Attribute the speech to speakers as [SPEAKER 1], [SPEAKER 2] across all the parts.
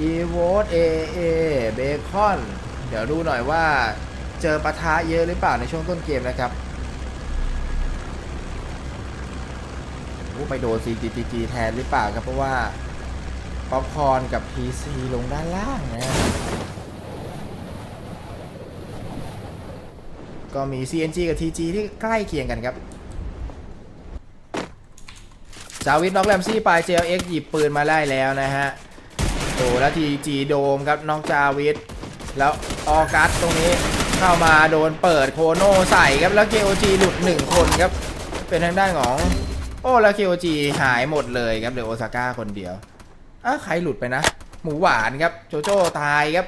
[SPEAKER 1] อีโวตเอเอเบคอน เดี๋ยวดูหน่อยว่าเจอปะทะเยอะหรือเปล่าในช่วงต้นเกมนะครับโอ้ไปโดน CGG แทนหรือเปล่าครับ เพราะว่า ป๊อปคอนกับ PC ลงด้านล่างนะก็มี CNG กับ TG ที่ใกล้เคียงกันครับจาวิทน็อกแรมซี่ไป JLX หยิบปืนมาได้แล้วนะฮะ โอ้แล้ว TG โดมครับน้องจาวิทแล้วออกัสตรงนี้เข้ามาโดนเปิดโคโนใส่ครับแล้ว KOG หลุด 1 คนครับ เป็นทางด้านของ โอ้แล้ว KOG หายหมดเลยครับเหลือโอซาก้าคนเดียวอะใครหลุดไปนะ หมูหวานครับโจโจ้ตายครับ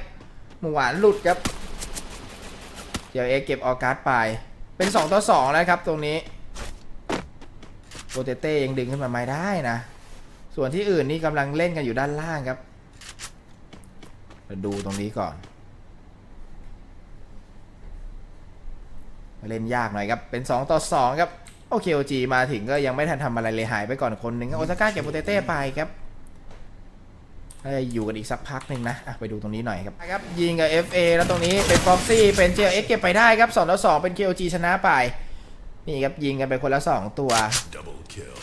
[SPEAKER 1] หมูหวานหลุดครับ เดี๋ยวเอเก็บออกัสไป เป็น 2 ต่อ 2 แล้วครับตรงนี้โปเตเต้ยังดึงขึ้นมาไม่ได้นะ ส่วนที่อื่นนี่กำลังเล่นกันอยู่ด้านล่างครับ ดูตรงนี้ก่อน เล่นยากหน่อยครับ เป็น 2 ต่อ 2 ครับโอเคโอจีมาถึงก็ยังไม่ทันทำอะไรเลยหายไปก่อนคนหนึ่งโอซาก้าเก็บโปเตเต้ไปครับน่าจะอยู่กันอีกสักพักหนึ่งนะอะไปดูตรงนี้หน่อยครับครับ ยิงกับ FA แล้วตรงนี้เป็น Foxy เป็น JX เก็บไปได้ครับ2ต่อ2เป็น KOG ชนะไป นี่ครับ ยิงกันไปคนละ 2 ตัว
[SPEAKER 2] Double kill.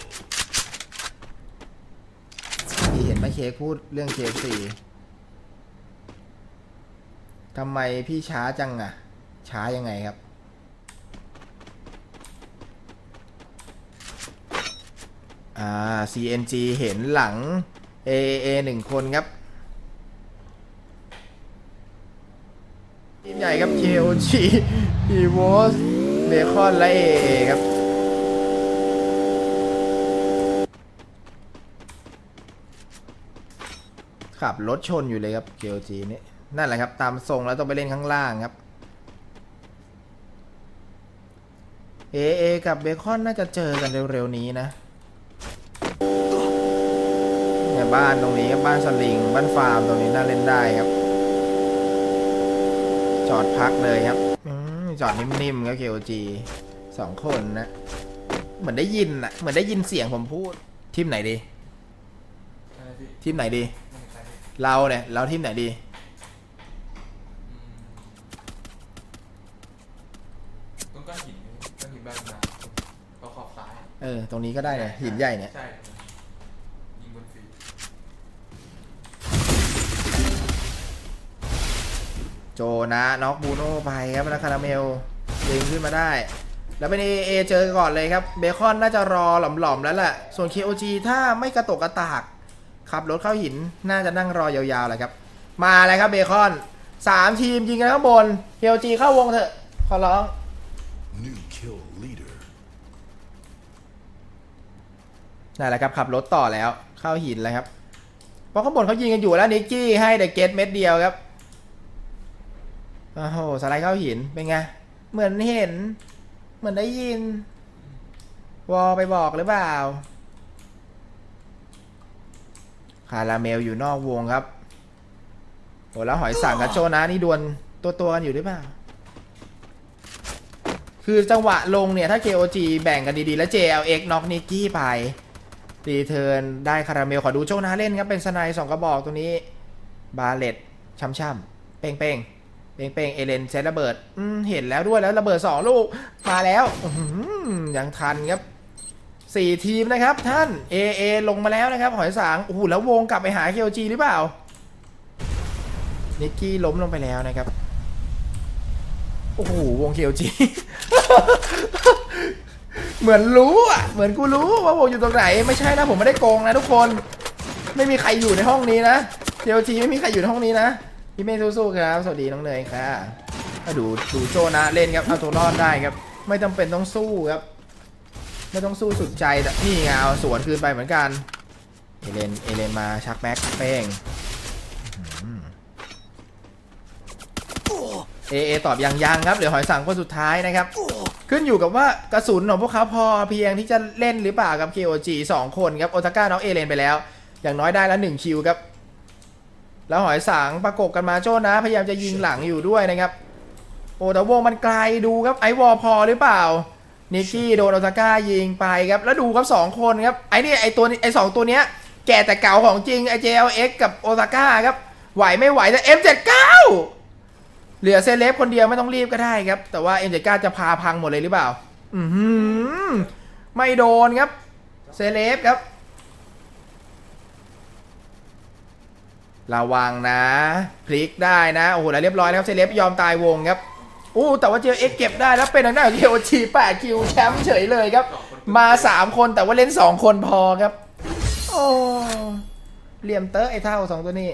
[SPEAKER 1] ที่เห็นไหมเคกพูดเรื่อง KFC ทำไมพี่ช้าจังอะช้ายังไงครับ อ่า CNG เห็นหลัง AAA หนึ่งคนครับทีมใหญ่ครับ KOG EVOS Bacon และ AA ครับขับรถชนอยู่เลยครับ KOG นี่ นั่นแหละครับ ตามทรงแล้วต้องไปเล่นข้างล่างครับ AA กับเบคอนน่าจะเจอกันเร็วๆนี้นะเนี่ยบ้านตรงนี้ครับบ้านสลิง บ้านฟาร์มตรงนี้น่าเล่นได้ครับ จอดพักเลยครับอมจอดนิ่มๆครับ KOG สองคนนะ เหมือนได้ยินอะเหมือนได้ยินเสียงผมพูด ทีมไหนดี
[SPEAKER 3] อะไรพี่
[SPEAKER 1] ทีมไหนดี
[SPEAKER 3] ไม่มีใครพี่
[SPEAKER 1] เราเนี่ย เราทีมไหนดี
[SPEAKER 3] ต้นก้อนหินนี่ก้อนหิน แบบนาก็ขอบซ้าย
[SPEAKER 1] เออ ตรงนี้ก็ได้เนี่ยหินใหญ่เนี่ย
[SPEAKER 3] ใช่ยิงบนฟี
[SPEAKER 1] โจนะน็อกบูโน่ไปครับแล้วคาราเมลดึงขึ้นมาได้ แล้วเป็นเอเอเจอก่อนเลยครับ เบคอนน่าจะรอหล่อมๆแล้วแหละ ส่วน KOG ถ้าไม่กระตกกระตากขับรถเข้าหินน่าจะนั่งรอยาวๆเลยครับ มาเลยครับเบคอนสามทีมยิงกันข้างบน KOG เข้าวงเถอะ ขอร้อง นั่นแหละครับขับรถต่อแล้วเข้าหินแล้วครับเพราะข้างบนเขายิงกันอยู่แล้วนิกกี้ให้เดอะเกตเม็ดเดียวครับโอ้โหสไลด์เข้าหินเป็นไงเหมือนเห็น เหมือนได้ยิน วอลไปบอกหรือเปล่าคาราเมลอยู่นอกวงครับโอ้แล้วหอยสังกับโจนะนี่ดวลตัวตัวกันอยู่หรือเปล่า คือจังหวะลงเนี่ย ถ้า KOG แบ่งกันดีๆ แล้ว JLX น็อกนิกกี้ไป รีเทิร์นได้คาราเมลขอดูโจนาเล่นครับเป็นสไนด์สองกระบอกตรงนี้บาเลตช่ำๆเป้งๆเป้งเป้งเอเลนเซตระเบิดอืเห็นแล้วด้วยแล้วระเบิดสองลูกมาแล้วอยังทันครับสี่ทีมนะครับท่าน AA ลงมาแล้วนะครับ หอยสางโอ้โหแล้ววงกลับไปหา KOG หรือเปล่านิกกี้ล้มลงไปแล้วนะครับ โอ้โห วง KOG เหมือนรู้อะ เหมือนกูรู้ว่าวงอยู่ตรงไหน ไม่ใช่นะผมไม่ได้โกงนะทุกคน ไม่มีใครอยู่ในห้องนี้นะ KOG ไม่มีใครอยู่ในห้องนี้นะพี่เมย์สู้ๆครับ สวัสดีน้องเนยค่ะมาดูดูโจนะเล่นครับเอาตัวรอดได้ครับ ไม่จำเป็นต้องสู้ครับ ไม่ต้องสู้สุดใจแต่นี่ไงเอาสวนคืนไปเหมือนกัน เอเลน เอเลนมาชักแม็กเป้งเอเอตอบยังยังครับเหลือหอยสังคนสุดท้ายนะครับ ขึ้นอยู่กับว่ากระสุนของพวกเขาพอเพียงที่จะเล่นหรือเปล่ากับ KOG 2 คนครับโอตาก้าน้องเอเลนไปแล้ว อย่างน้อยได้แล้ว1คิวครับ แล้วหอยสังประกบกันมาโจ้นะ พยายามจะยิงหลังอยู่ด้วยนะครับ โอ้แต่วงมันไกลดูครับไอวอลพอหรือเปล่านิกกี้โดนโอตาก้ายิงไปครับ แล้วดูครับสองคนครับไอนี่ไอตัวไอสองตัวเนี้ยแก่แต่เก่าของจริงไอ JLX กับโอตาก้าครับไหวไม่ไหวแต่ M79 เหลือเซเลบคนเดียวไม่ต้องรีบก็ได้ครับ แต่ว่า M79 จะพาพังหมดเลยหรือเปล่า อืไม่โดนครับ เซเลบครับ ระวังนะ พลิกได้นะ โอ้โหแล้วเรียบร้อยแล้วครับเซเลบยอมตายวงครับอู้แต่ว่าเจอเอ็กเก็บได้แล้วเป็นทางด้านของเคโอชี8คิวแชมป์เฉยเลยครับ มา3คนแต่ว่าเล่น2คนพอครับ โอ้เหลี่ยมเตอร์ไอ้เท่าสองตัวนี้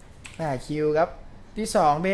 [SPEAKER 1] 8คิวครับ ที่สองเบ